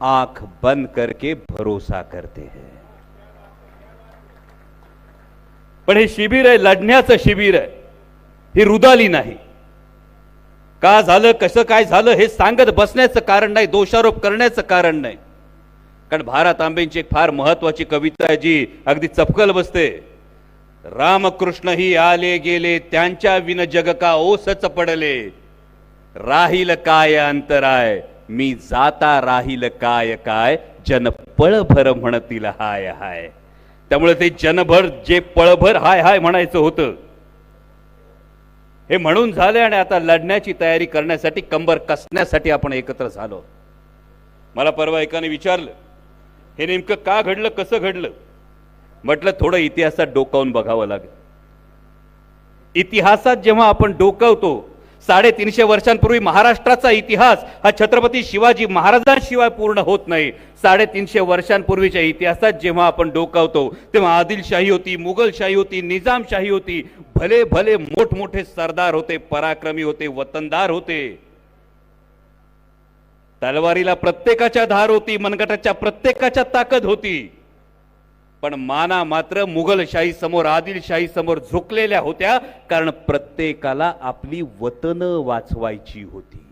आंख बंद करके भरोसा करते हैं। पण हे शिबिर आहे लढण्याचं शिबिर आहे. ही रुदाली नाही. का झालं कसं काय झालं हे सांगत बसण्याचं कारण नाही दोषारोप करण्याचं कारण नाही. कारण भारत आंबेंची एक फार महत्वाची कविता आहे जी अगदी चपकल बसते. रामकृष्ण ही आले गेले त्यांच्या विन जग का ओसच पडले. राहील काय अंतराय? मी जाता राहील काय काय? जन पळभर म्हणतील हाय हाय. त्यामुळे ते जनभर जे पळभर हाय हाय म्हणायचं होतं. हे म्हणून झाले आणि आता लढण्याची तयारी करण्यासाठी कंबर कसण्यासाठी आपण एकत्र झालो. मला परवा एकाने विचारलं हे नेमकं का घडलं कसं घडलं? म्हटलं थोडं इतिहासात डोकावून बघावं लागेल. इतिहासात जेव्हा आपण डोकावतो साडेतीनशे वर्षांपूर्वी महाराष्ट्राचा इतिहास हा छत्रपती शिवाजी महाराजांशिवाय पूर्ण होत नाही. साडेतीनशे वर्षांपूर्वीच्या इतिहासात जेव्हा आपण डोकावतो तेव्हा आदिलशाही होती मुघलशाही होती निजामशाही होती. भले भले मोठमोठे सरदार होते पराक्रमी होते वतनदार होते. तलवारीला प्रत्येकाच्या धार होती मनगटाच्या प्रत्येकाच्या ताकद होती. पण माना मात्र मुघलशाही समोर आदिलशाही समोर झुकलेल्या होत्या कारण प्रत्येकाला आपली वतन वाचवायची होती.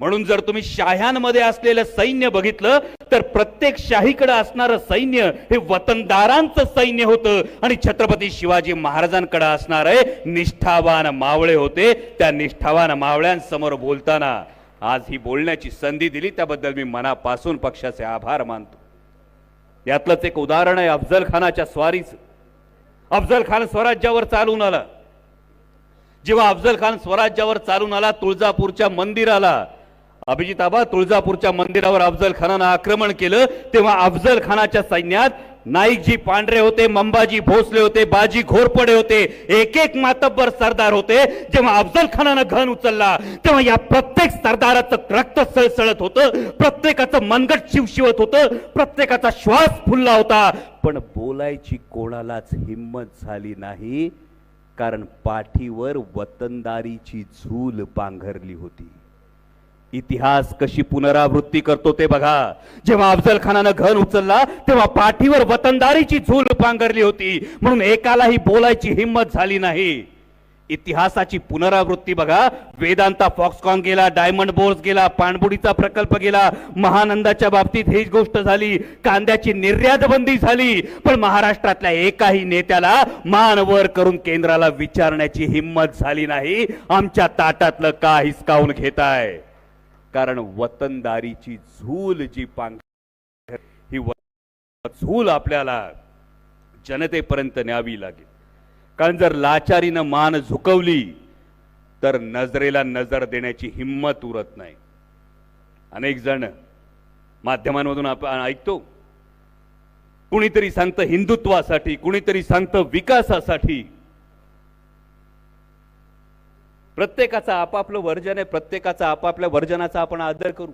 म्हणून जर तुम्ही शाह्यांमध्ये असलेलं सैन्य बघितलं तर प्रत्येक शाहीकडे असणारं सैन्य हे वतनदारांचं सैन्य होतं. आणि छत्रपती शिवाजी महाराजांकडे असणारे निष्ठावान मावळे होते. त्या निष्ठावान मावळ्यांसमोर बोलताना आज ही बोलण्याची संधी दिली त्याबद्दल मी मनापासून पक्षाचे आभार मानतो. यातलंच एक उदाहरण आहे अफजल खानाच्या स्वारीचं. अफजल खान स्वराज्यावर चालून आला. जेव्हा अफजल खान स्वराज्यावर चालून आला तुळजापूरच्या मंदिराला अभिजित आबा तुळजापूरच्या मंदिरावर अफजल खानानं आक्रमण केलं. तेव्हा अफजल खानाच्या सैन्यात नाईकजी पांढरे होते मंबाजी भोसले होते बाजी घोरपडे होते एक एक मातब्बर सरदार होते. जेव्हा अफजल खानानं घन उचलला तेव्हा या प्रत्येक सरदाराचं रक्त सळसळत होतं प्रत्येकाचं मनगट शिवशिवत होतं प्रत्येकाचा श्वास फुलला होता. पण बोलायची कोणालाच हिंमत झाली नाही कारण पाठीवर वतनदारीची झूल पांघरली होती. इतिहास कशी पुनरावृत्ती करतो ते बघा. जेव्हा अफजल खानानं घर उचलला तेव्हा पाठीवर वतनदारीची झूल पांघरली होती. म्हणून एकालाही बोलायची हिंमत झाली नाही. इतिहासाची पुनरावृत्ती बघा. वेदांता फॉक्सकॉन गेला डायमंड बोर्स गेला पाणबुडीचा प्रकल्प गेला. महानंदाच्या बाबतीत हीच गोष्ट झाली. कांद्याची निर्यात बंदी झाली. पण महाराष्ट्रातल्या एकाही नेत्याला मान वर करून केंद्राला विचारण्याची हिंमत झाली नाही. आमच्या ताटातलं का हिसकावून घेताय? कारण वतनदारीची झूल जी पांघ ही झूल आपल्याला जनतेपर्यंत न्यावी लागेल. कारण जर लाचारीनं मान झुकवली तर नजरेला नजर देण्याची हिंमत उरत नाही. अनेक जण माध्यमांमधून आपण ऐकतो. कुणीतरी सांगतं हिंदुत्वासाठी कुणीतरी सांगतं विकासासाठी प्रत्येकाचं आपापलं वर्जन आहे प्रत्येकाचा आपापल्या वर्जनाचा आपण आदर करू.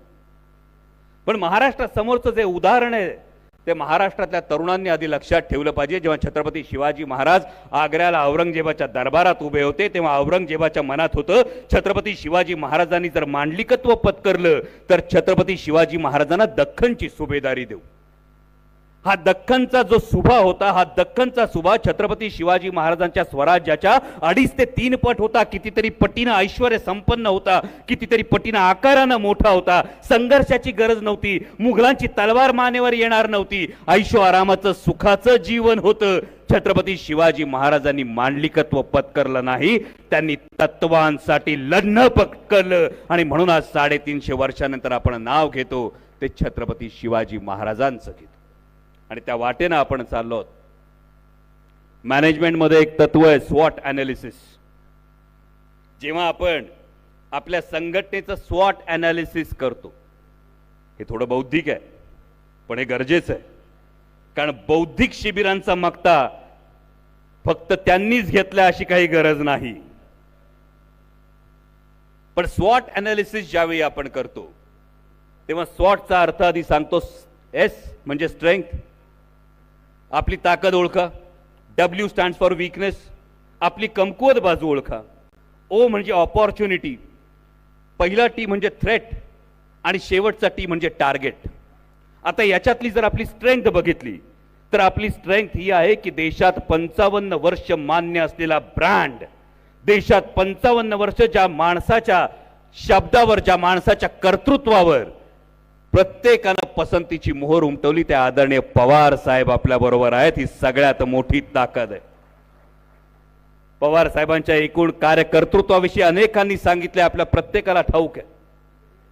पण महाराष्ट्रासमोरचं जे उदाहरण आहे ते महाराष्ट्रातल्या तरुणांनी आधी लक्षात ठेवलं पाहिजे. जेव्हा छत्रपती शिवाजी महाराज आग्र्याला औरंगजेबाच्या दरबारात उभे होते तेव्हा औरंगजेबाच्या मनात होतं छत्रपती शिवाजी महाराजांनी जर मांडलिकत्व पत्करलं तर छत्रपती शिवाजी महाराजांना दख्खनची सुभेदारी देऊ. हा दख्खनचा जो सुभा होता हा दख्खनचा सुभा छत्रपती शिवाजी महाराजांच्या स्वराज्याच्या अडीच ते तीन पट होता. कितीतरी पटीनं ऐश्वर संपन्न होता कितीतरी पटीनं आकारानं मोठा होता. संघर्षाची गरज नव्हती मुघलांची तलवार मानेवर येणार नव्हती. ऐशो आरामाचं सुखाचं जीवन होतं. छत्रपती शिवाजी महाराजांनी मांडलिकत्व पत्करलं नाही. त्यांनी तत्वांसाठी लढणं पत्करलं. आणि म्हणून आज साडेतीनशे वर्षानंतर आपण नाव घेतो ते छत्रपती शिवाजी महाराजांचं घेतो. आणि त्या वाटेनं आपण चाललो आहोत. मॅनेजमेंटमध्ये एक तत्व आहे स्वॉट अनालिसिस जेव्हा आपण आपल्या संघटनेचं स्वॉट अनालिसिस करतो हे थोडं बौद्धिक आहे पण हे गरजेचं आहे. कारण बौद्धिक शिबिरांचा मक्ता फक्त त्यांनीच घेतल्या अशी काही गरज नाही. पण स्वॉट अनालिसिस ज्यावेळी आपण करतो तेव्हा स्वॉटचा अर्थ आधी सांगतो एस म्हणजे स्ट्रेंथ आपली ताकद ओळखा. डब्ल्यू स्टँड फॉर वीकनेस आपली कमकुवत बाजू ओळखा. ओ म्हणजे ऑपॉर्च्युनिटी पहिला टी म्हणजे थ्रेट आणि शेवटचा टी म्हणजे टार्गेट आता याच्यातली जर आपली स्ट्रेंथ बघितली तर आपली स्ट्रेंथ ही आहे की देशात पंचावन्न वर्ष मान्य असलेला ब्रँड देशात पंचावन्न वर्ष ज्या माणसाच्या शब्दावर ज्या माणसाच्या कर्तृत्वावर प्रत्येकानं पसंतीची मोहर उमटवली त्या आदरणीय पवार साहेब आपल्या बरोबर आहेत. ही सगळ्यात मोठी ताकद आहे. पवार साहेबांच्या एकूण कार्यकर्तृत्वाविषयी अनेकांनी सांगितले आपल्या प्रत्येकाला ठाऊक आहे.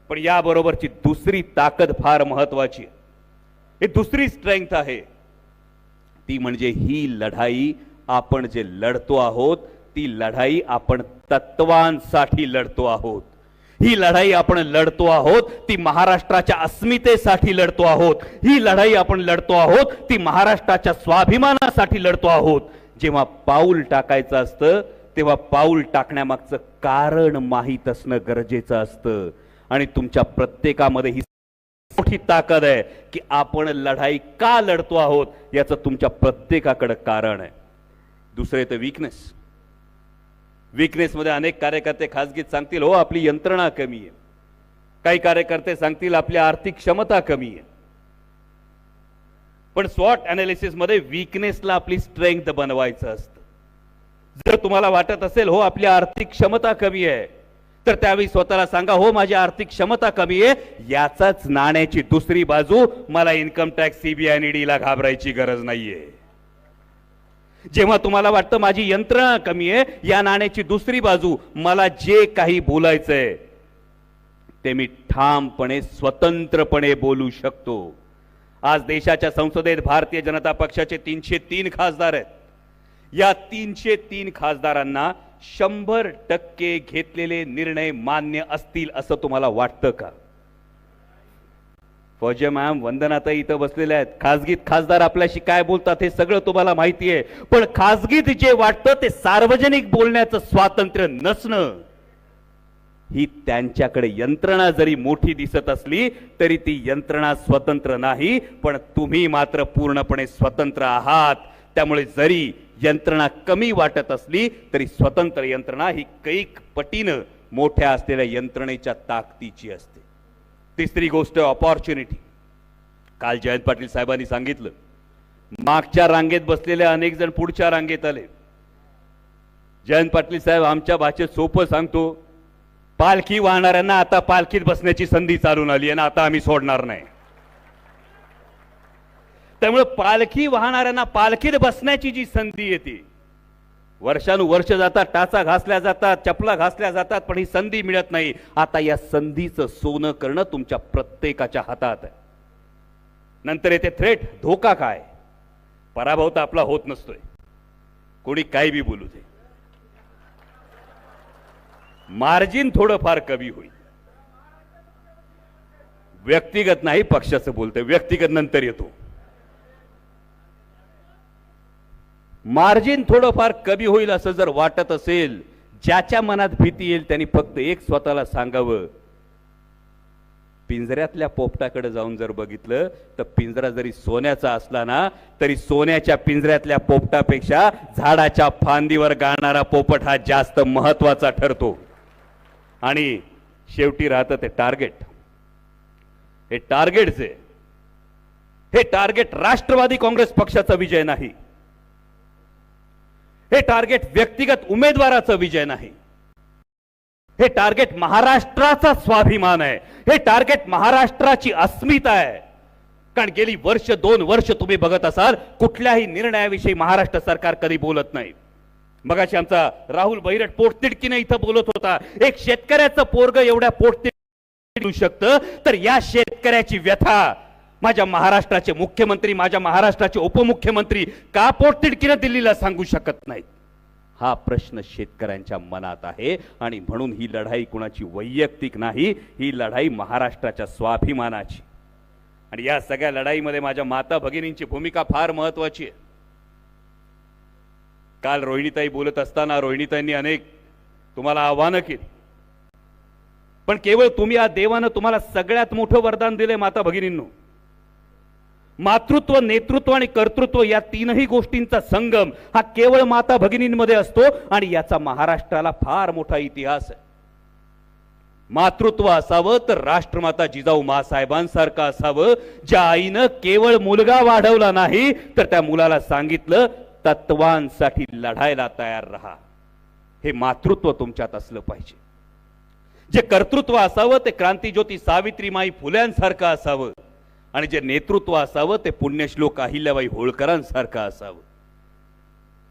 पण याबरोबरची दुसरी ताकद फार महत्वाची आहे. ही दुसरी स्ट्रेंथ आहे. ती म्हणजे ही लढाई आपण जे लढतो आहोत ती लढाई आपण तत्वांसाठी लढतो आहोत. ही लढाई आपण लढतो आहोत ती महाराष्ट्राच्या अस्मितेसाठी लढतो आहोत. ही लढाई आपण लढतो आहोत ती महाराष्ट्राच्या स्वाभिमानासाठी लढतो आहोत. जेव्हा पाऊल टाकायचं असतं तेव्हा पाऊल टाकण्यामागचं कारण माहीत असणं गरजेचं असतं. आणि तुमच्या प्रत्येकामध्ये ही मोठी ताकद आहे की आपण लढाई का लढतो आहोत याचं तुमच्या प्रत्येकाकडं कारण आहे. दुसरे तर वीकनेस विकनेस मध्ये अनेक कार्यकर्ते खासगीत सांगतील हो आपली यंत्रणा कमी आहे. काही कार्यकर्ते सांगतील आपली आर्थिक क्षमता कमी आहे. पण स्वॉट अनालिसिसमध्ये विकनेसला आपली स्ट्रेंथ बनवायचं असतं. जर तुम्हाला वाटत असेल हो आपली आर्थिक क्षमता कमी आहे तर त्यावेळी स्वतःला सांगा हो माझी आर्थिक क्षमता कमी आहे. याचाच नाण्याची दुसरी बाजू मला इन्कम टॅक्स सीबीआय आणि घाबरायची गरज नाहीये. जेव्हा तुम्हाला वाटतं माझी यंत्रणा कमी आहे या नाण्याची दुसरी बाजू मला जे काही बोलायचंय ते मी ठामपणे स्वतंत्रपणे बोलू शकतो. आज देशाच्या संसदेत भारतीय जनता पक्षाचे तीनशे तीन खासदार आहेत. या तीनशे तीन खासदारांना शंभर टक्के घेतलेले निर्णय मान्य असतील असं तुम्हाला वाटतं का? फौजे मॅम वंदनाताई इथं बसलेल्या आहेत. खासगीत खासदार आपल्याशी काय बोलतात हे सगळं तुम्हाला माहिती आहे. पण खासगीत जे वाटतं ते सार्वजनिक बोलण्याचं स्वातंत्र्य नसणं. ही त्यांच्याकडे यंत्रणा जरी मोठी दिसत असली तरी ती यंत्रणा स्वतंत्र नाही पण तुम्ही मात्र पूर्णपणे स्वतंत्र आहात. त्यामुळे जरी यंत्रणा कमी वाटत असली तरी स्वतंत्र यंत्रणा ही कैक पटीनं मोठ्या असलेल्या यंत्रणेच्या ताकदीची असते. तिसरी गोष्ट ऑपॉर्च्युनिटी काल जयंत पाटील साहेबांनी सांगितलं मागच्या रांगेत बसलेले अनेक जण पुढच्या रांगेत आले. जयंत पाटील साहेब आमच्या भाषेत सोपं सांगतो पालखी वाहणाऱ्यांना आता पालखीत बसण्याची संधी चालून आली आहे आता आम्ही सोडणार नाही. त्यामुळे पालखी वाहणाऱ्यांना पालखीत बसण्याची जी संधी येते वर्षानुवर्ष जातात टाचा घासल्या जातात चपला घासल्या जातात पण ही संधी मिळत नाही. आता या संधीचं सोनं करणं तुमच्या प्रत्येकाच्या हातात आहे. नंतर येते थ्रेट धोका काय? पराभव तर आपला होत नसतोय. कोणी काय बी बोलू दे. मार्जिन थोडंफार कमी होईल. व्यक्तिगत नाही पक्षाचं बोलतोय. व्यक्तिगत नंतर येतो. मार्जिन थोडंफार कमी होईल असं जर वाटत असेल ज्याच्या मनात भीती येईल त्यांनी फक्त एक स्वतःला सांगावं. पिंजऱ्यातल्या पोपटाकडे जाऊन जर बघितलं तर पिंजरा जरी सोन्याचा असला ना तरी सोन्याच्या पिंजऱ्यातल्या पोपटापेक्षा झाडाच्या फांदीवर गाणारा पोपट हा जास्त महत्त्वाचा ठरतो. आणि शेवटी राहतं ते टार्गेट. हे टार्गेटचे. हे टार्गेट राष्ट्रवादी काँग्रेस पक्षाचा विजय नाही. हे टार्गेट व्यक्तिगत उमेदवाराचं विजय नाही. हे टार्गेट महाराष्ट्राचा स्वाभिमान आहे. हे टार्गेट महाराष्ट्राची अस्मिता आहे. कारण गेली वर्ष दोन वर्ष तुम्ही बघत असाल कुठल्याही निर्णयाविषयी महाराष्ट्र सरकार कधी बोलत नाही. मगाशी आमचा राहुल बैरट पोटतिडकीने इथं बोलत होता एक शेतकऱ्याचं पोरग एवढ्या पोटतिडकी शकतं तर या शेतकऱ्याची व्यथा माझ्या महाराष्ट्राचे मुख्यमंत्री माझ्या महाराष्ट्राचे उपमुख्यमंत्री का पोटतिडकीनं दिल्लीला सांगू शकत नाहीत? हा प्रश्न शेतकऱ्यांच्या मनात आहे आणि म्हणून ही लढाई कुणाची वैयक्तिक नाही ही लढाई महाराष्ट्राच्या स्वाभिमानाची. आणि या सगळ्या लढाईमध्ये माझ्या माता भगिनींची भूमिका फार महत्वाची आहे. काल रोहिणीताई बोलत असताना रोहिणीताईंनी अनेक तुम्हाला आव्हानं केली. पण केवळ तुम्ही या देवानं तुम्हाला सगळ्यात मोठं वरदान दिलंय माता भगिनींनो मातृत्व नेतृत्व आणि कर्तृत्व या तीनही गोष्टींचा संगम हा केवळ माता भगिनींमध्ये असतो आणि याचा महाराष्ट्राला फार मोठा इतिहास आहे. मातृत्व असावं तर राष्ट्रमाता जिजाऊ मासाहेबांसारखं असावं. ज्या आईनं केवळ मुलगा वाढवला नाही तर त्या मुलाला सांगितलं तत्वांसाठी लढायला तयार राहा. हे मातृत्व तुमच्यात असलं पाहिजे. जे कर्तृत्व असावं ते क्रांतीज्योती सावित्रीमाई फुल्यांसारखं असावं. आणि जे नेतृत्व असावं ते पुण्यश्लोक अहिल्याबाई होळकरांसारखं असावं.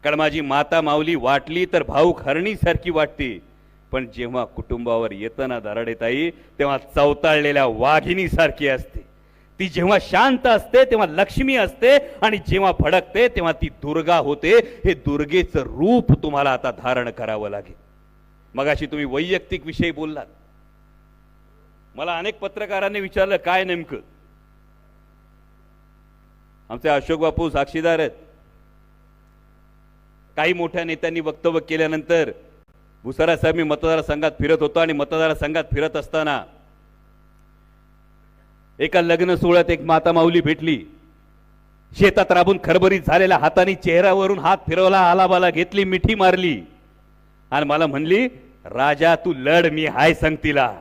कारण माझी माता माऊली वाटली तर भाऊक हरणीसारखी वाटते. पण जेव्हा कुटुंबावर येताना दराडेताई तेव्हा चवताळलेल्या वाघिणीसारखी असते. ती जेव्हा शांत असते तेव्हा लक्ष्मी असते आणि जेव्हा फडकते तेव्हा ती दुर्गा होते. हे दुर्गेचं रूप तुम्हाला आता धारण करावं लागेल. मगाशी तुम्ही वैयक्तिक विषयी बोललात. मला अनेक पत्रकारांनी विचारलं काय नेमकं? आमचे अशोक बापू साक्षीदार आहेत. काही मोठ्या नेत्यांनी वक्तव्य केल्यानंतर भुसारा साहेब मी मतदारसंघात फिरत होतो आणि मतदारसंघात फिरत असताना एका लग्न सोहळ्यात एक माता माऊली भेटली. शेतात राबून खरबरीत झालेल्या हाताने चेहऱ्यावरून हात फिरवला आलाबाला घेतली मिठी मारली. आणि मला म्हणली राजा तू लढ मी हाय संगतीला.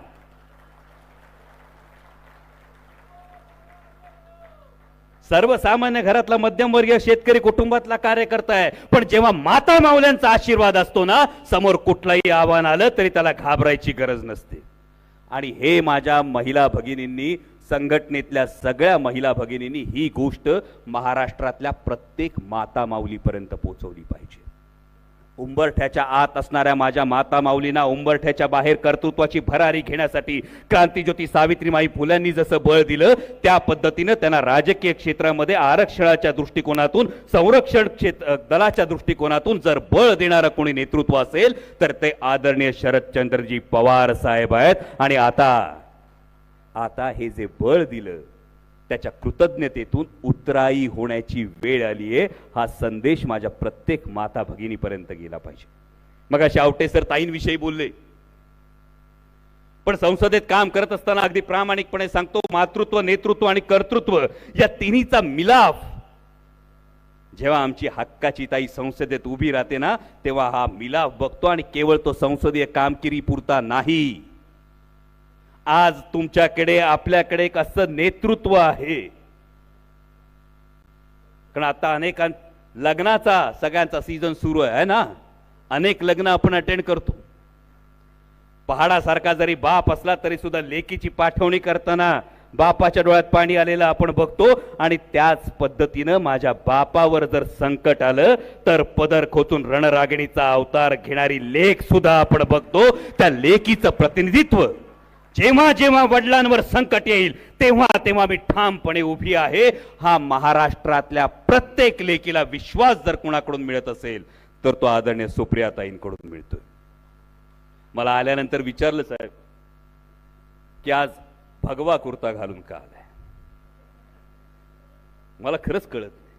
सर्वसामान्य घरातला मध्यमवर्गीय शेतकरी कुटुंबातला कार्यकर्ता आहे. पण जेव्हा माता माऊल्यांचा आशीर्वाद असतो ना समोर कुठलंही आव्हान आलं तरी त्याला घाबरायची गरज नसते. आणि हे माझ्या महिला भगिनींनी संघटनेतल्या सगळ्या महिला भगिनींनी ही गोष्ट महाराष्ट्रातल्या प्रत्येक माता माऊलीपर्यंत पोहोचवली पाहिजे. उंबरठ्याच्या आत असणाऱ्या माझ्या माता माऊलींना उंबरठ्याच्या बाहेर कर्तृत्वाची भरारी घेण्यासाठी क्रांतीज्योती सावित्रीमाई फुल्यांनी जसं बळ दिलं त्या पद्धतीनं त्यांना राजकीय क्षेत्रामध्ये आरक्षणाच्या दृष्टिकोनातून संरक्षण क्षेत्र दलाच्या दृष्टिकोनातून जर बळ देणारं कोणी नेतृत्व असेल तर ते आदरणीय शरदचंद्रजी पवार साहेब आहेत. आणि आता आता हे जे बळ दिलं त्याच्या कृतज्ञतेतून उतराई होण्याची वेळ आली आहे. हा संदेश माझ्या प्रत्येक माता भगिनीपर्यंत गेला पाहिजे. मग अशा आवटे सर ताईंविषयी बोलले. पण संसदेत काम करत असताना अगदी प्रामाणिकपणे सांगतो मातृत्व नेतृत्व आणि कर्तृत्व या तिन्हीचा मिलाफ. जेव्हा आमची हक्काची ताई संसदेत उभी राहते ना तेव्हा हा मिलाफ बघतो आणि केवळ तो संसदीय कामगिरी पुरता नाही. आज तुमच्याकडे आपल्याकडे एक असं नेतृत्व आहे. कारण आता अनेक लग्नाचा सगळ्यांचा सीझन सुरू आहे ना? अनेक लग्न आपण अटेंड करतो. पहाडासारखा जरी बाप असला तरी सुद्धा लेकीची पाठवणी करताना बापाच्या डोळ्यात पाणी आलेलं आपण बघतो. आणि त्याच पद्धतीनं माझ्या बापावर जर संकट आलं तर पदर खोचून रणरागिणीचा अवतार घेणारी लेख सुद्धा आपण बघतो. त्या लेकीचं प्रतिनिधित्व जेव्हा जेव्हा वडिलांवर संकट येईल तेव्हा तेव्हा मी ठामपणे उभी आहे. हा महाराष्ट्रातल्या प्रत्येक लेकीला विश्वास जर कुणाकडून मिळत असेल तर तो आदरणीय सुप्रियाताईंकडून मिळतोय. मला आल्यानंतर विचारलं साहेब की आज भगवा कुर्ता घालून का आलाय? मला खरंच कळत नाही.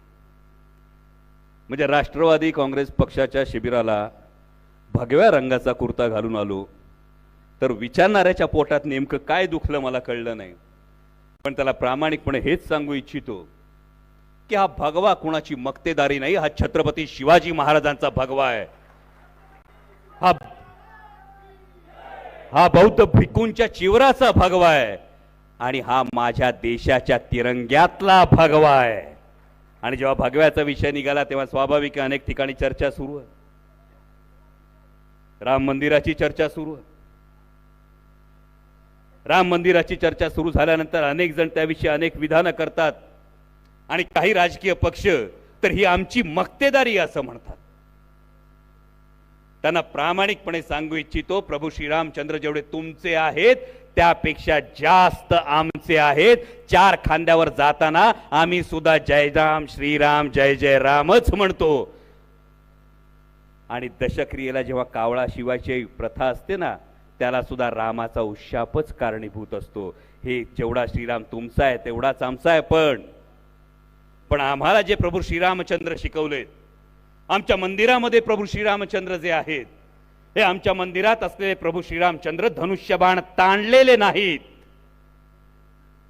म्हणजे राष्ट्रवादी काँग्रेस पक्षाच्या शिबिराला भगव्या रंगाचा कुर्ता घालून आलो तर विचारणाऱ्याच्या पोटात नेमकं काय दुखलं मला कळलं नाही. पण त्याला प्रामाणिकपणे हेच सांगू इच्छितो की हा भगवा कुणाची मक्तेदारी नाही हा छत्रपती शिवाजी महाराजांचा भगवा आहे. हा हा बौद्ध भिकूंच्या चिवराचा भगवा आहे आणि हा माझ्या देशाच्या तिरंग्यातला भगवा आहे. आणि जेव्हा भगव्याचा विषय निघाला तेव्हा स्वाभाविक अनेक ठिकाणी चर्चा सुरू आहे. राम मंदिराची चर्चा सुरू आहे. राम मंदिराची चर्चा सुरू झाल्यानंतर अनेक जण त्याविषयी अनेक विधानं करतात. आणि काही राजकीय पक्ष तर ही आमची मक्तेदारी असं म्हणतात. त्यांना प्रामाणिकपणे सांगू इच्छितो प्रभू श्रीरामचंद्र जेवढे तुमचे आहेत त्यापेक्षा जास्त आमचे आहेत. चार खांद्यावर जाताना आम्ही सुद्धा जय राम श्रीराम जय जय रामच म्हणतो. आणि दशक्रियेला जेव्हा कावळा शिवायची प्रथा असते ना त्याला सुद्धा रामाचा उशापच कारणीभूत असतो. हे जेवढा श्रीराम तुमचा आहे तेवढाच आमचा आहे पण पण आम्हाला जे प्रभू श्रीरामचंद्र शिकवलेत आमच्या मंदिरामध्ये प्रभू श्रीरामचंद्र जे आहेत हे आमच्या मंदिरात असलेले प्रभू श्रीरामचंद्र धनुष्यबाण ताणलेले नाहीत.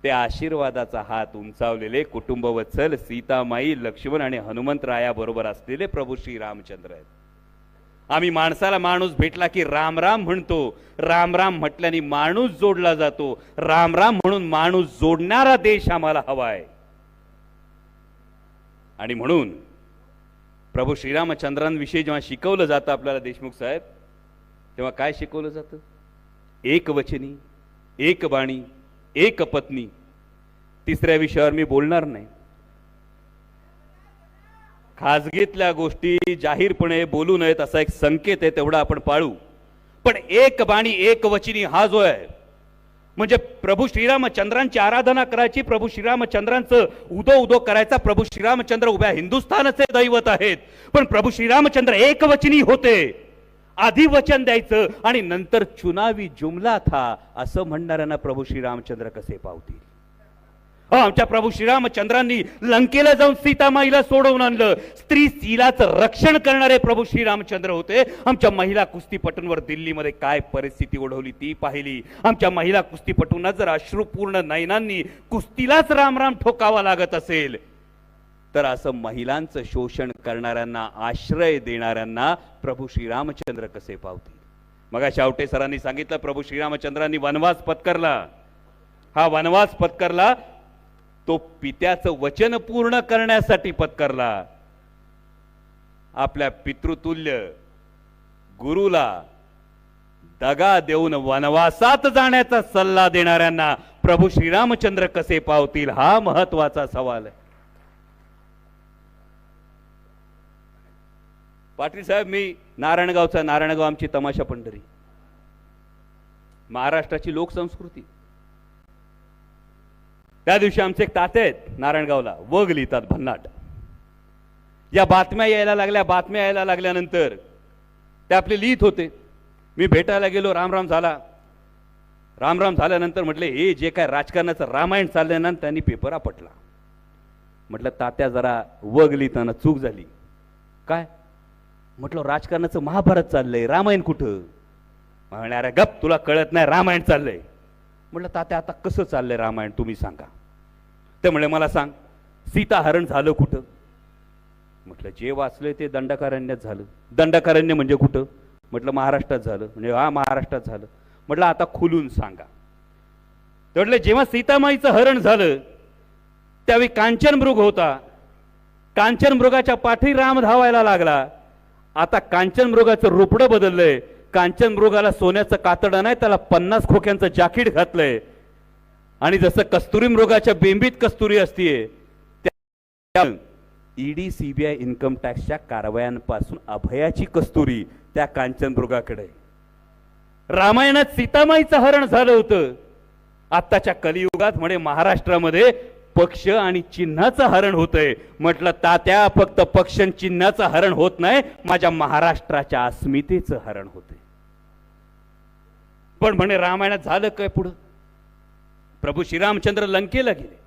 ते आशीर्वादाचा हात उंचावलेले कुटुंबवत्सल सीतामाई लक्ष्मण आणि हनुमंतराया बरोबर असलेले प्रभू श्रीरामचंद्र आहेत. आम्ही माणसाला माणूस भेटला की राम राम म्हणतो. राम राम म्हटल्याने माणूस जोडला जातो. राम राम म्हणून माणूस जोडणारा देश आम्हाला हवाय. आणि म्हणून प्रभू श्रीरामचंद्रांविषयी जेव्हा शिकवलं जातं आपल्याला देशमुख साहेब तेव्हा काय शिकवलं जातं? एक वचनी एक बाणी एक पत्नी. तिसऱ्या विषयावर मी बोलणार नाही. खाजगीतल्या गोष्टी जाहीरपणे बोलू नयेत असा एक संकेत आहे तेवढा आपण पाळू. पण एक बाणी एक वचनी हा जो आहे म्हणजे प्रभू श्रीरामचंद्रांची आराधना करायची प्रभू श्रीरामचंद्रांचं उदो उदो करायचा प्रभू श्रीरामचंद्र उभ्या हिंदुस्थानाचे दैवत आहेत. पण प्रभू श्रीरामचंद्र एक वचनी होते आधी वचन द्यायचं आणि नंतर चुनावी जुमला था असं म्हणणाऱ्यांना प्रभू श्रीरामचंद्र कसे पावतील? हो, आमच्या प्रभू श्रीरामचंद्रांनी लंकेला जाऊन सीतामाईला सोडवून आणलं. स्त्री स्त्रीलाचं रक्षण करणारे प्रभू श्रीरामचंद्र होते. आमच्या महिला कुस्तीपटूंवर दिल्लीमध्ये काय परिस्थिती ओढवली ती पाहिली. आमच्या महिला कुस्तीपटूंना जर अश्रुपूर्ण नयनांनी कुस्तीलाच रामराम ठोकावा लागत असेल तर असं महिलांचं शोषण करणाऱ्यांना आश्रय देणाऱ्यांना प्रभू श्रीरामचंद्र कसे पावतील? मग शावटे सरांनी सांगितलं प्रभू श्रीरामचंद्रांनी वनवास पत्करला. हा वनवास पत्करला तो पित्याचं वचन पूर्ण करण्यासाठी पत्करला. आपल्या पितृतुल्य गुरुला दगा देऊन वनवासात जाण्याचा सल्ला देणाऱ्यांना प्रभू श्रीरामचंद्र कसे पावतील हा महत्त्वाचा सवाल आहे. पाटील साहेब मी नारायणगावचा नारायणगाव आमची तमाशा पंढरी. महाराष्ट्राची लोकसंस्कृती. त्या दिवशी आमचे एक ताते आहेत नारायणगावला वग लिहितात भन्नाट. या बातम्या यायला लागल्या बातम्या यायला लागल्यानंतर ते आपले लिहित होते. मी भेटायला गेलो रामराम झाला. रामराम झाल्यानंतर म्हटले हे जे काय राजकारणाचं रामायण चाललंय ना त्यांनी पेपर आपटला. म्हटलं तात्या जरा वग लिहिताना चूक झाली. काय? म्हटलं राजकारणाचं महाभारत चाललंय रामायण कुठं? म्हणणाऱ्या गप तुला कळत नाही रामायण चाललंय. म्हटलं तात्या आता कसं चाललंय रामायण? तुम्ही सांगा. ते म्हणले मला सांग सीताहरण झालं कुठं? म्हटलं जे वाचलंय ते दंडकारण्यात झालं. दंडकारण्य म्हणजे कुठं? म्हटलं महाराष्ट्रात झालं. म्हणजे हा महाराष्ट्रात झालं. म्हटलं आता खुलून सांगा. म्हटलं जेव्हा सीतामाईचं हरण झालं त्यावेळी कांचन मृग होता. कांचन मृगाच्या पाठी राम धावायला लागला. आता कांचन मृगाचं रुपडं बदललंय. कांचन मृगाला सोन्याचं कातडं नाही त्याला पन्नास खोक्यांचं जाकीट घातलंय. आणि जसं कस्तुरी मृगाच्या बेंबीत कस्तुरी असतीये त्या ईडी सीबीआय इन्कम टॅक्सच्या कारवायांपासून अभयाची कस्तुरी त्या कांचन मृगाकडे. रामायणात सीतामाईचं हरण झालं होतं. आत्ताच्या कलियुगात म्हणे महाराष्ट्रामध्ये पक्ष आणि चिन्हाचं हरण होतंय. म्हटलं तात्या फक्त पक्ष चिन्हाचं हरण होत नाही माझ्या महाराष्ट्राच्या अस्मितेचं हरण होतंय. पण म्हणे रामायणात झालं काय पुढं? प्रभू श्रीरामचंद्र लंकेला गेले.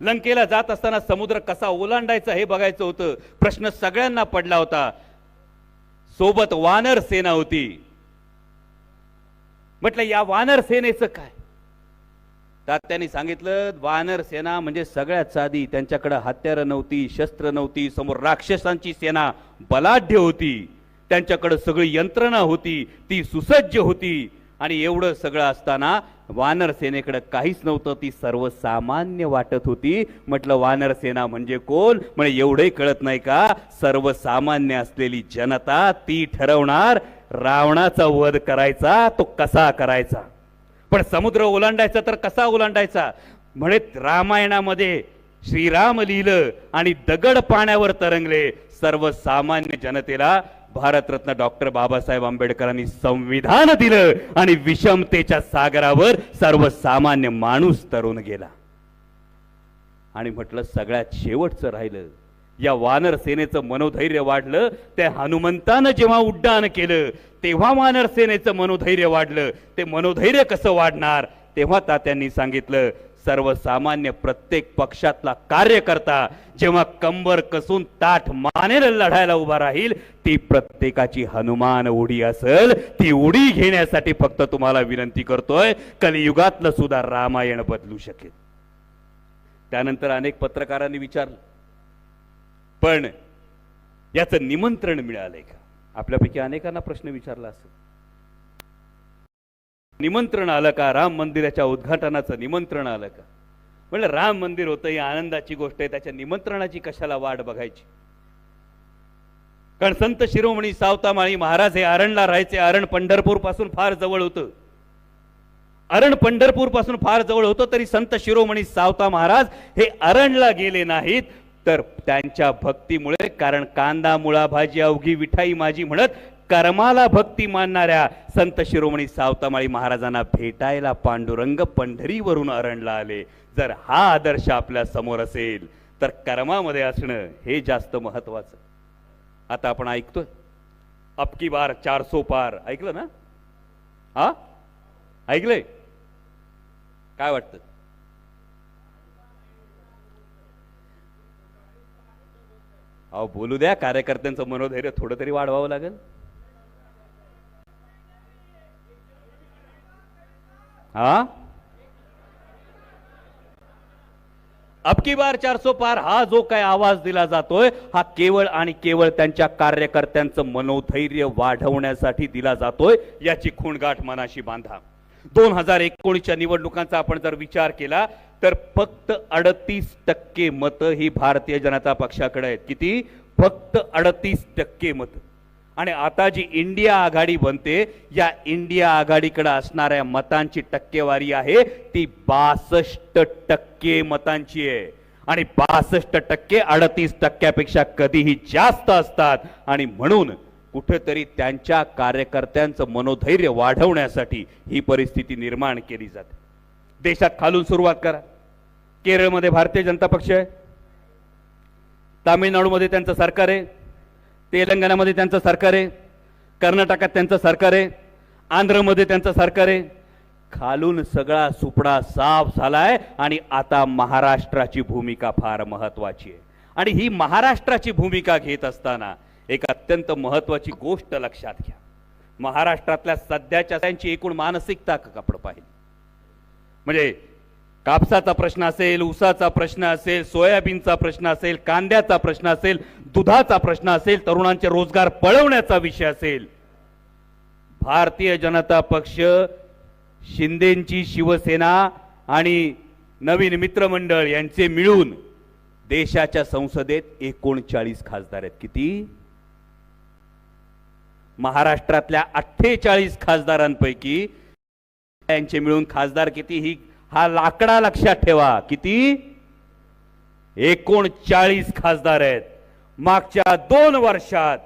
लंकेला जात असताना समुद्र कसा ओलांडायचा हे बघायचं होतं. प्रश्न सगळ्यांना पडला होता. सोबत वानर सेना होती. म्हटलं या वानर सेनेचं काय? तात्यांनी सांगितलं वानर सेना म्हणजे सगळ्यात साधी त्यांच्याकडे हत्यारं नव्हती शस्त्र नव्हती समोर राक्षसांची सेना बलाढ्य होती. त्यांच्याकडे सगळी यंत्रणा होती ती सुसज्ज होती. आणि एवढं सगळं असताना वानर सेनेकडे काहीच नव्हतं ती सर्वसामान्य वाटत होती. म्हटलं वानर सेना म्हणजे कोण? म्हणजे एवढंही कळत नाही का? सर्वसामान्य असलेली जनता ती ठरवणार रावणाचा वध करायचा तो कसा करायचा? पण समुद्र ओलांडायचा तर कसा ओलांडायचा? म्हणे रामायणामध्ये श्रीराम लिहिलं आणि दगड पाण्यावर तरंगले सर्वसामान्य जनतेला भारतरत्न डॉक्टर बाबासाहेब आंबेडकरांनी संविधान दिलं आणि विषमतेच्या सागरावर सर्वसामान्य माणूस तरुण गेला. आणि म्हटलं सगळ्यात शेवटचं राहिलं या वानर सेनेचं मनोधैर्य वाढलं त्या हनुमंतानं जेव्हा उड्डाण केलं तेव्हा वानर सेनेचं मनोधैर्य वाढलं. ते मनोधैर्य कसं वाढणार? तेव्हा तात्यांनी सांगितलं सर्वसामान्य प्रत्येक पक्षातला कार्यकर्ता जेव्हा कंबर कसून ताठ मानेल लढायला उभा राहील ती प्रत्येकाची हनुमान उडी असेल ती उडी घेण्यासाठी फक्त तुम्हाला विनंती करतोय कलियुगातलं सुद्धा रामायण बदलू शकेल. त्यानंतर अनेक पत्रकारांनी विचारलं पण याचं निमंत्रण मिळालंय का? आपल्यापैकी अनेकांना प्रश्न विचारला असेल. निमंत्रण आलं का? राम मंदिराच्या उद्घाटनाचं निमंत्रण आलं का? म्हणलं राम मंदिर होतं ही आनंदाची गोष्ट आहे त्याच्या निमंत्रणाची कशाला वाट बघायची? कारण संत शिरोमणी सावतामाळी महाराज हे अरणला राहायचे. अरण पंढरपूरपासून फार जवळ होतं. अरण पंढरपूरपासून फार जवळ होतं तरी संत शिरोमणी सावता महाराज हे अरणला गेले नाहीत. तर त्यांच्या भक्तीमुळे कारण कांदा मुळा भाजी अवघी विठाई माझी म्हणत कर्माला भक्ती मानणाऱ्या संत शिरोमणी सावतामाळी महाराजांना भेटायला पांडुरंग पंढरीवरून अरणला आले. जर हा आदर्श आपल्यासमोर असेल तर कर्मामध्ये असणं हे जास्त महत्वाचं आता आपण ऐकतोय. अबकी बार चारसो पार. ऐकलं ना? हा? ऐकलंय? काय वाटतं? अहो बोलू द्या कार्यकर्त्यांचं मनोधैर्य थोडं तरी वाढवावं लागेल. हा? अबकी बार चारसो पार हा जो काय आवाज दिला जातोय हा केवळ आणि केवळ त्यांच्या कार्यकर्त्यांचं मनोधैर्य वाढवण्यासाठी दिला जातोय याची खूणगाठ मनाशी बांधा. दोन हजार एकोणीसच्या निवडणुकांचा आपण जर विचार केला तर फक्त अडतीस टक्के मतं ही भारतीय जनता पक्षाकडे आहेत. किती? फक्त अडतीस टक्के मतं. आणि आता जी इंडिया आघाडी बनते या इंडिया आघाडीकडे असणाऱ्या मतांची टक्केवारी आहे ती बासष्ट टक्के मतांची आहे. आणि बासष्ट टक्के अडतीस टक्क्यापेक्षा कधीही जास्त असतात. आणि म्हणून कुठेतरी त्यांच्या कार्यकर्त्यांचं मनोधैर्य वाढवण्यासाठी ही परिस्थिती निर्माण केली जाते. देशात खालून सुरुवात करा. केरळमध्ये भारतीय जनता पक्ष आहे. तामिळनाडूमध्ये त्यांचं सरकार आहे. तेलंगणामध्ये त्यांचं सरकार आहे. कर्नाटकात त्यांचं सरकार आहे. आंध्रमध्ये त्यांचं सरकार आहे. खालून सगळा सुपडा साफ झालाय आणि आता महाराष्ट्राची भूमिका फार महत्वाची आहे. आणि ही महाराष्ट्राची भूमिका घेत असताना एक अत्यंत महत्वाची गोष्ट लक्षात घ्या. महाराष्ट्रातल्या सध्याच्या त्यांची एकूण मानसिकता आपण पाहिली? म्हणजे कापसाचा प्रश्न असेल ऊसाचा प्रश्न असेल सोयाबीनचा प्रश्न असेल कांद्याचा प्रश्न असेल दुधाचा प्रश्न असेल तरुणांचे रोजगार पळवण्याचा विषय असेल. भारतीय जनता पक्ष शिंदेची शिवसेना आणि नवीन मित्रमंडळ यांचे मिळून देशाच्या संसदेत एकोणचाळीस खासदार आहेत. किती? महाराष्ट्रातल्या अठ्ठेचाळीस खासदारांपैकी यांचे मिळून खासदार किती? ही हा लाकडा लक्षात ठेवा. किती? एकोणचाळीस खासदार आहेत. मागच्या दोन वर्षात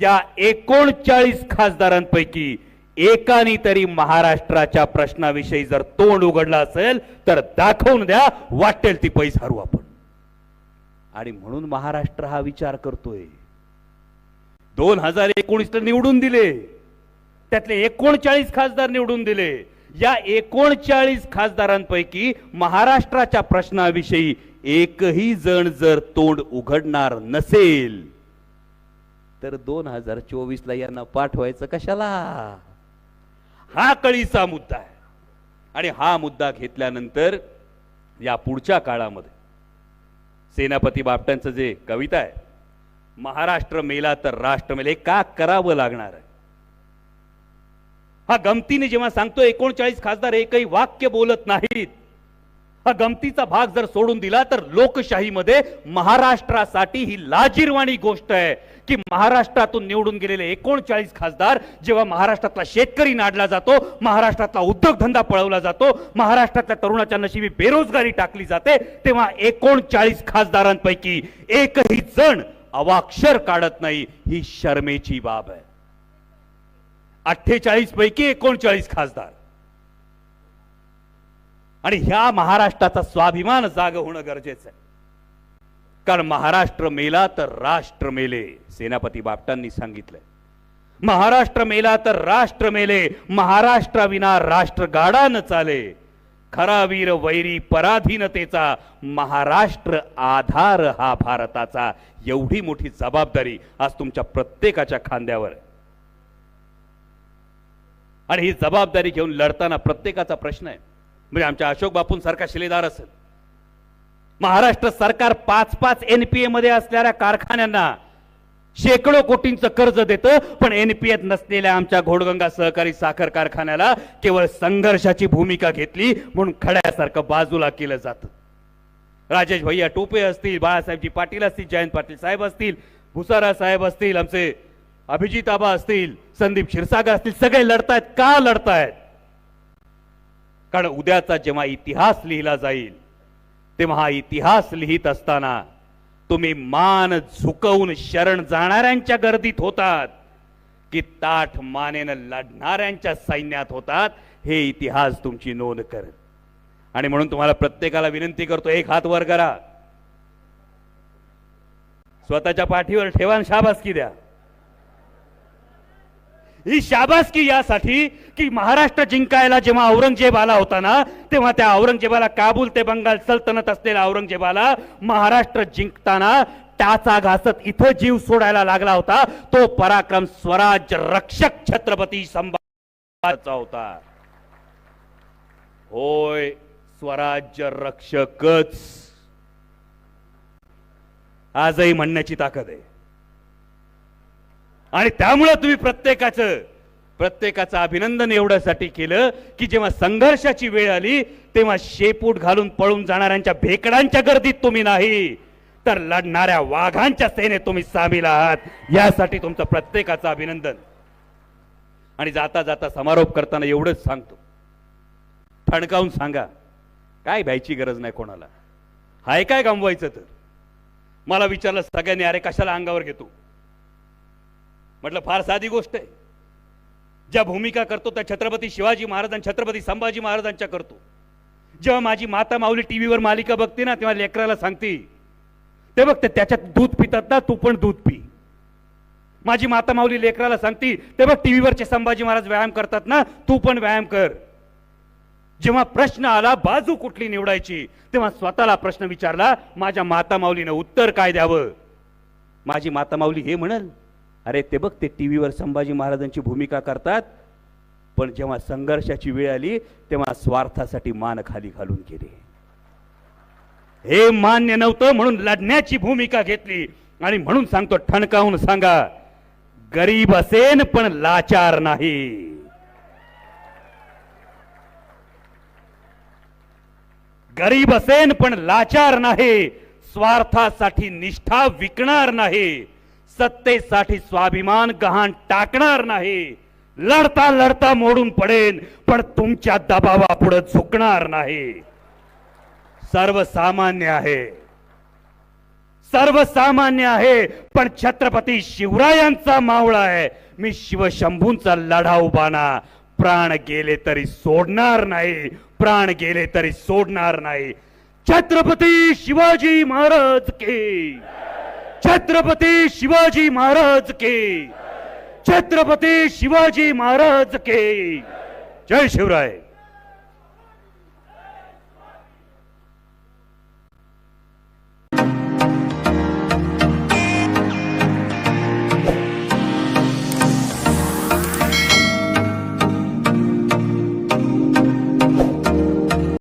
या एकोणचाळीस खासदारांपैकी एकानी तरी महाराष्ट्राच्या प्रश्नाविषयी जर तोंड उघडलं असेल तर दाखवून द्या वाटेल ती पैस हरू आपण. आणि म्हणून महाराष्ट्र हा विचार करतोय. दोन हजार एकोणीस निवडून दिले. त्यातले एकोणचाळीस खासदार निवडून दिले. या एकोणचाळीस खासदारांपैकी महाराष्ट्राच्या प्रश्नाविषयी एकही जण जर तोंड उघडणार नसेल तर दोन हजार चोवीस ला यांना पाठवायचं कशाला? हा कळीचा मुद्दा आहे. आणि हा मुद्दा घेतल्यानंतर या पुढच्या काळामध्ये सेनापती बापटांचं जे कविता आहे महाराष्ट्र मेला तर राष्ट्र मेले. का करावं लागणार? आहे हा गमतीने जेव्हा सांगतो एकोणचाळीस खासदार एकही वाक्य बोलत नाहीत. हा गमतीचा भाग जर सोडून दिला तर लोकशाहीमध्ये महाराष्ट्रासाठी ही लाजीरवाणी गोष्ट आहे की महाराष्ट्रातून निवडून गेलेले एकोणचाळीस खासदार जेव्हा महाराष्ट्रातला शेतकरी नाडला जातो महाराष्ट्रातला उद्योगधंदा पळवला जातो महाराष्ट्रातल्या तरुणाच्या नशिबी बेरोजगारी टाकली जाते तेव्हा एकोणचाळीस खासदारांपैकी एकही जण अवाक्षर काढत नाही ही शर्मेची बाब आहे. अठ्ठेचाळीस पैकी एकोणचाळीस खासदार. आणि ह्या महाराष्ट्राचा स्वाभिमान जाग होणं गरजेचं आहे. कारण महाराष्ट्र मेला तर राष्ट्र मेले सेनापती बापटांनी सांगितलंय. महाराष्ट्र मेला तर राष्ट्र मेले महाराष्ट्राविना राष्ट्र गाडा न चाले. खरा वीर वैरी पराधीनतेचा महाराष्ट्र आधार हा भारताचा. एवढी मोठी जबाबदारी आज तुमच्या प्रत्येकाच्या खांद्यावर. आणि ही जबाबदारी घेऊन लढताना प्रत्येकाचा प्रश्न आहे. म्हणजे आमच्या अशोक बापूंसारखा शिलेदार असेल. महाराष्ट्र सरकार पाच पाच एनपीए मध्ये असणाऱ्या कारखान्यांना शेकडो कोटींचं कर्ज देतं पण एनपीएत नसलेल्या आमच्या घोडगंगा सहकारी साखर कारखान्याला केवळ संघर्षाची भूमिका घेतली म्हणून खड्यासारखं बाजूला केलं जातं. राजेश भैया टोपे असतील बाळासाहेबजी पाटील असतील जयंत पाटील साहेब असतील भुसारा साहेब असतील आमचे अभिजित आबा असतील संदीप क्षीरसागर असतील सगळे लढतायत. का लढतायत? कारण उद्याचा जेव्हा इतिहास लिहिला जाईल तेव्हा हा इतिहास लिहित असताना तुम्ही मान झुकवून शरण जाणाऱ्यांच्या गर्दीत होतात की ताठ मानेनं लढणाऱ्यांच्या सैन्यात होतात हे इतिहास तुमची नोंद करत आणि म्हणून तुम्हाला प्रत्येकाला विनंती करतो एक हात वर करा. स्वतःच्या पाठीवर ठेवा शाबासकी द्या. ही शाबासकी यासाठी की महाराष्ट्र जिंकायला जेव्हा औरंगजेब आला होता ना तेव्हा त्या औरंगजेबाला काबूल ते बंगाल सल्तनत असलेल्या औरंगजेबाला महाराष्ट्र जिंकताना टाचा घासत इथं जीव सोडायला लागला होता. तो पराक्रम स्वराज्य रक्षक छत्रपती संभाजीचा होता. होय स्वराज्य रक्षकच. आजही म्हणण्याची ताकद आहे. आणि त्यामुळं तुम्ही प्रत्येकाचं प्रत्येकाचं अभिनंदन एवढ्यासाठी केलं की जेव्हा संघर्षाची वेळ आली तेव्हा शेपूट घालून पळून जाणाऱ्यांच्या भेकडांच्या गर्दीत तुम्ही नाही तर लढणाऱ्या वाघांच्या सेनेत तुम्ही सामील आहात. यासाठी तुमचं प्रत्येकाचं अभिनंदन. आणि जाता जाता समारोप करताना एवढंच सांगतो. ठणकावून सांगा काय भ्यायची गरज नाही कोणाला? हाय काय गमवायचं तर? मला विचारलं सगळ्यांनी अरे कशाला अंगावर घेतो? म्हटलं फार साधी गोष्ट आहे. ज्या भूमिका करतो त्या छत्रपती शिवाजी महाराजां छत्रपती संभाजी महाराजांच्या करतो. जेव्हा माझी माता माऊली टी व्हीवर मालिका बघते ना तेव्हा लेकराला सांगते ते बघ ते त्याच्यात दूध पितात ना तू पण दूध पी. माझी माता माऊली लेकराला सांगते ते बघ टी व्हीवरचे संभाजी महाराज व्यायाम करतात ना तू पण व्यायाम कर. जेव्हा प्रश्न आला बाजू कुठली निवडायची तेव्हा स्वतःला प्रश्न विचारला माझ्या माता माऊलीनं उत्तर काय द्यावं? माझी माता माऊली हे म्हणल अरे ते बघ ते टीव्हीवर संभाजी महाराजांची भूमिका करतात पण जेव्हा संघर्षाची वेळ आली तेव्हा स्वार्थासाठी मान खाली घालून गेले. हे मान्य नव्हतं म्हणून लढण्याची भूमिका घेतली. आणि म्हणून सांगतो ठणकावून सांगा गरीब असेन पण लाचार नाही. गरीब असेन पण लाचार नाही स्वार्थासाठी निष्ठा विकणार नाही. सत्तेसाठी स्वाभिमान गहाण टाकणार नाही. लढता लढता मोडून पडेन पण तुमच्या दबावापुढे झुकणार नाही. सर्वसामान्य आहे. सर्वसामान्य आहे पण छत्रपती शिवरायांचा मावळा आहे. मी शिवशंभूंचा लढाऊ बाणा प्राण गेले तरी सोडणार नाही प्राण गेले तरी सोडणार नाही. छत्रपती शिवाजी महाराज की छत्रपती शिवाजी महाराज के. छत्रपती शिवाजी महाराज के. जय शिवराय.